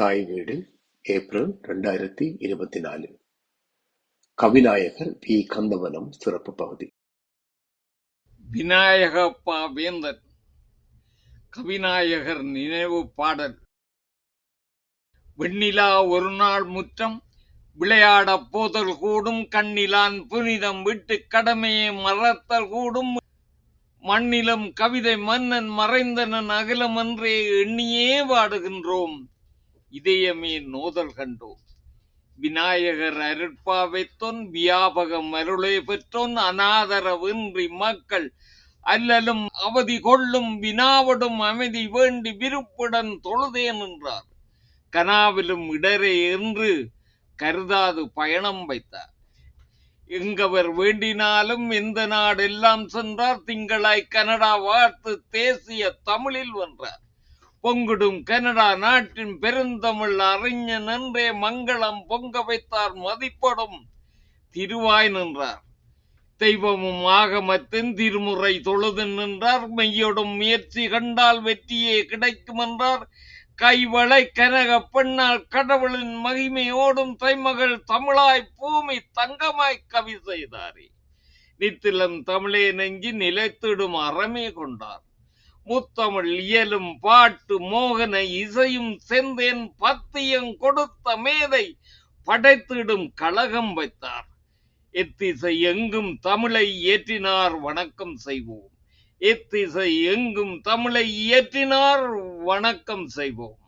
தாய் வீடு ஏப்ரல் ரெண்டாயிரத்தி இருபத்தி நாலு. கவிநாயகர் பி. கந்தவனம் சிறப்பு பகுதி. விநாயகப்பா வேந்தன் கவிநாயகர் நினைவு பாடல். வெண்ணிலா ஒரு நாள் முற்றம் விளையாடப் போதல் கூடும் கண்ணிலான் புனிதம் விட்டு கடமையை மறத்தல் கூடும். மண்ணிலும் கவிதை மன்னன் மறைந்தனன் அகிலமன்றே எண்ணியே வாடுகின்றோம். இதயமே நோதல் கண்டோம் விநாயகர் அருட்பாவைத்தொன் வியாபகம் அருளை பெற்றொன் அநாதரவின்றி மக்கள் அல்லலும் அவதி கொள்ளும் வினாவடும் அமைதி வேண்டி விருப்புடன் தொழுதேன் என்றார். கனாவிலும் இடரே என்று கருதாது பயணம் வைத்தார். எங்கவர் வேண்டினாலும் எந்த நாடெல்லாம் சென்றார் திங்களாய் கனடா வாழ்த்து தேசிய தமிழில் வென்றார். பொங்குடும் கனடா நாட்டின் பெருந்தமிழ் அறிஞன் என்றே மங்களம் பொங்க வைத்தார் மதிப்படும். திருவாய் நின்றார். தெய்வமும் ஆகமத்தின் திருமுறை தொழுது நின்றார். மெய்யொடும் முயற்சி கண்டால் வெற்றியே கிடைக்கும் என்றார். கைவளை கனக பெண்ணால் கடவுளின் மகிமையோடும் தைமகள் தமிழாய் பூமி தங்கமாய் கவி செய்தாரே. நித்திலம் தமிழே நெஞ்சி நிலைத்திடும் அறமே கொண்டார். முத்தமிழ் இயலும் பாட்டு மோகன இசையும் செந்தேன் பத்தியம் கொடுத்த மேதை படைத்திடும் கழகம் வைத்தார். எத்திசை எங்கும் தமிழை இயற்றினார் வணக்கம் செய்வோம். எத்திசை எங்கும் தமிழை இயற்றினார் வணக்கம் செய்வோம்.